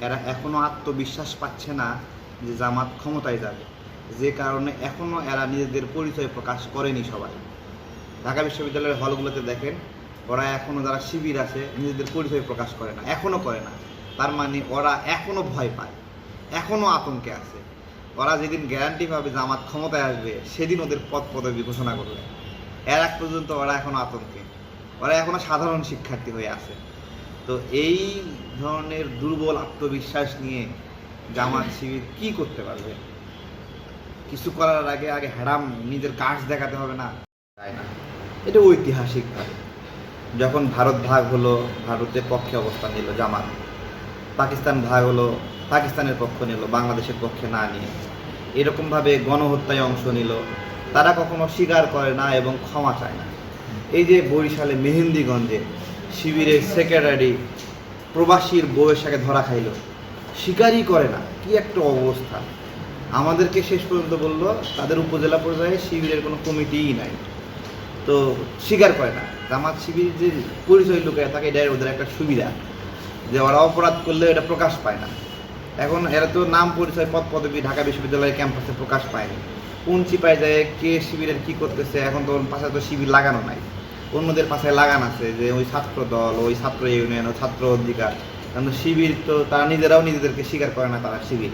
এরা এখনও আত্মবিশ্বাস পাচ্ছে না যে জামাত ক্ষমতায় যাবে। যে কারণে এখনও এরা নিজেদের পরিচয় প্রকাশ করেনি সবাই। ঢাকা বিশ্ববিদ্যালয়ের হলগুলোতে দেখেন, ওরা এখনও যারা শিবির আছে, নিজেদের পরিচয় প্রকাশ করে না, এখনও করে না। তার মানে ওরা এখনও ভয় পায়, এখনও আতঙ্কে আছে। ওরা যেদিন গ্যারান্টি পাবে জামাত ক্ষমতায় আসবে, সেদিন ওদের পদ পদবি ঘোষণা করবে। এর আগ পর্যন্ত ওরা এখনও আতঙ্কে। ওরা এখনও সাধারণ শিক্ষার্থী হয়ে আছে। তো এই ধরনের দুর্বল আত্মবিশ্বাস নিয়ে জামাত শিবির কি করতে পারবে? কিছু করার আগে আগে হ্যারাম নিজের কাজ দেখাতে হবে না। তাই না? এটা ঐতিহাসিকভাবে যখন ভারত ভাগ হলো, ভারতের পক্ষে অবস্থান নিল জামাত। পাকিস্তান ভাগ হলো, পাকিস্তানের পক্ষ নিল, বাংলাদেশের পক্ষে না নিয়ে। এরকমভাবে গণহত্যায় অংশ নিল। তারা কখনো স্বীকার করে না এবং ক্ষমা চায় না। এই যে বরিশালে মেহেন্দিগঞ্জে শিবিরের সেক্রেটারি প্রবাসীর বউয়ের সাথে ধরা খাইলো। শিকারই করে না, কি একটা অবস্থা। আমাদেরকে শেষ পর্যন্ত বলল, তাদের উপজেলা পর্যায়ে শিবিরের কোনো কমিটিই নাই। তো স্বীকার করে না। জামাত শিবির যে পরিচয় লুকায় থাকে, এটাই ওদের একটা সুবিধা, যে ওরা অপরাধ করলে এটা প্রকাশ পায় না। এখন এরা তো নাম পরিচয় পদ পদবি ঢাকা বিশ্ববিদ্যালয়ের ক্যাম্পাসে প্রকাশ পায়নি। কোন চিপায় যায়, কে শিবিরের কি করতেছে, এখন তো পাশে তো শিবির লাগানো নাই। অন্যদের পাশে লাগান আছে, যে ওই ছাত্র দল, ওই ছাত্র ইউনিয়ন ওই ছাত্র অধিকার। কারণ শিবির তো তারা নিজেরাও নিজেদেরকে স্বীকার করে না, তারা শিবির।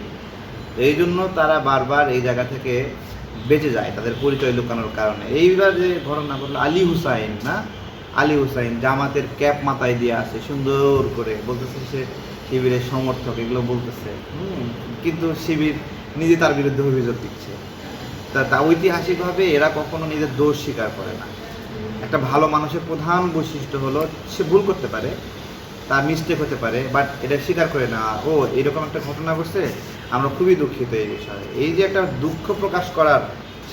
এই জন্য তারা বারবার এই জায়গা থেকে বেঁচে যায়, তাদের পরিচয় লুকানোর কারণে। এইবার যে ঘটনা ঘটলো, আলী হুসাইন, না? আলী হুসাইন জামাতের ক্যাপ মাথায় দিয়ে আছে সুন্দর করে। বলতেছে সে শিবিরের সমর্থক, এগুলো বলতেছে। কিন্তু শিবির নিজে তার বিরুদ্ধে অভিযোগ দিচ্ছে। তা ঐতিহাসিকভাবে এরা কখনো নিজের দোষ স্বীকার করে না। একটা ভালো মানুষের প্রধান বৈশিষ্ট্য হলো সে ভুল করতে পারে তার মিস্টেক হতে পারে বাট এটা স্বীকার করে না ও এরকম একটা ঘটনা ঘটছে আমরা খুবই দুঃখিত এই বিষয়ে। এই যে একটা দুঃখ প্রকাশ করার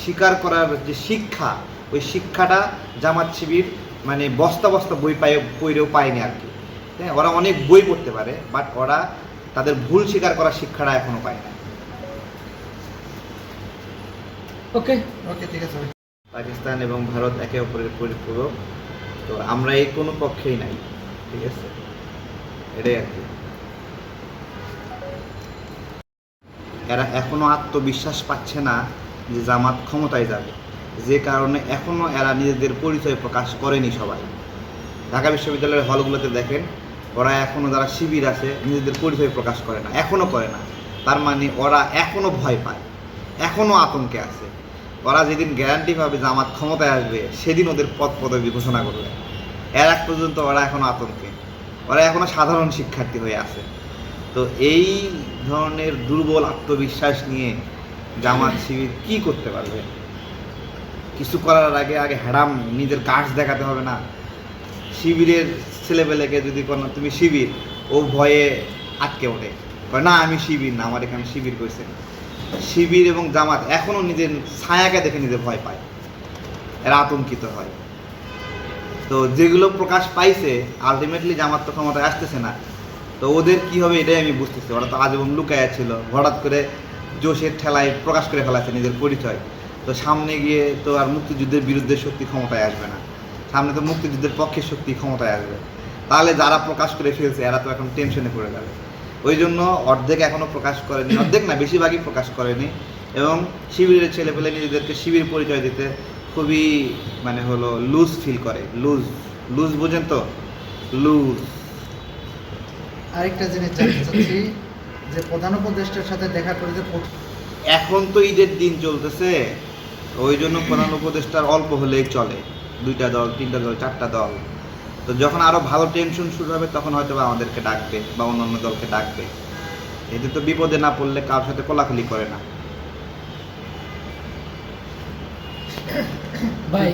স্বীকার করার যে শিক্ষা ওই শিক্ষাটা জামাত শিবির মানে বস্তা বস্তা বই পাই পইরেও পায়নি আর কি। হ্যাঁ ওরা অনেক বই পড়তে পারে বাট ওরা তাদের ভুল স্বীকার করার শিক্ষাটা এখনও পায় না। ওকে ওকে ঠিক আছে। পাকিস্তান এবং ভারত একে অপরের পরিপূরক। তো আমরা এই কোনো পক্ষেই নাই, ঠিক আছে? এটাই আর কি। এরা এখনও আত্মবিশ্বাস পাচ্ছে না যে জামাত ক্ষমতায় যাবে। যে কারণে এখনও এরা নিজেদের পরিচয় প্রকাশ করেনি সবাই। ঢাকা বিশ্ববিদ্যালয়ের হলগুলোতে দেখেন, ওরা এখনও যারা শিবির আছে, নিজেদের পরিচয় প্রকাশ করে না, এখনও করে না। তার মানে ওরা এখনও ভয় পায়, এখনও আতঙ্কে আছে। ওরা যেদিন গ্যারান্টি পাবে জামাত ক্ষমতায় আসবে, সেদিন ওদের পদ পদবি ঘোষণা করবে। এর আগ পর্যন্ত ওরা এখনও আতঙ্কে। ওরা এখনও সাধারণ শিক্ষার্থী হয়ে আছে। তো এই ধরনের দুর্বল আত্মবিশ্বাস নিয়ে জামাত শিবির কি করতে পারবে? কিছু করার আগে আগে হ্যারাম নিজের কাজ দেখাতে হবে না। শিবিরের ছেলেপেলেকে যদি কোনো, তুমি শিবির, ও ভয়ে আটকে ওঠে। না, আমি শিবির না, আমার এখানে শিবির করেছে শিবির এবং জামাত এখনও নিজের ছায়াকে দেখে নিজে ভয় পায়। এরা আতঙ্কিত হয়। তো যেগুলো প্রকাশ পাইছে আলটিমেটলি জামাত তো ক্ষমতায় আসতেছে না। তো ওদের কি হবে এটাই আমি বুঝতেছি। ওরা তো আজীবন লুকায়া ছিল। হঠাৎ করে জোশের ঠেলায় প্রকাশ করে ফেলাছে নিজের পরিচয়। তো সামনে গিয়ে তো আর মুক্তিযুদ্ধের বিরুদ্ধে শক্তি ক্ষমতায় আসবে না। সামনে তো মুক্তিযুদ্ধের পক্ষে শক্তি ক্ষমতায় আসবে। তাহলে যারা প্রকাশ করে ফেলছে, এরা তো এখন টেনশনে পড়ে যাবে। ওই জন্য অর্ধেক এখনও প্রকাশ করেনি অর্ধেক না বেশিরভাগই প্রকাশ করেনি। এবং শিবিরের ছেলেপেলে নিজেদেরকে শিবির পরিচয় দিতে খুবই মানে হলো লুজ ফিল করে লুজ লুজ বোঝেন তো? লুজ আরেকটা জিনিস জানতে চাচ্ছি যে প্রধান উপদেষ্টার সাথে দেখা করে যে এখন তো ঈদের দিন চলতেছে ওই জন্য প্রধান উপদেষ্টার অল্প হলেই চলে। দুইটা দল তিনটা দল চারটা দল। তো যখন আরও ভালো টেনশন শুরু হবে তখন হয়তো বা আমাদেরকে ডাকবে বা অন্য অন্য দলকে ডাকবে। এতে তো বিপদে না পড়লে কারোর সাথে কোলাকুলি করে না। ভাই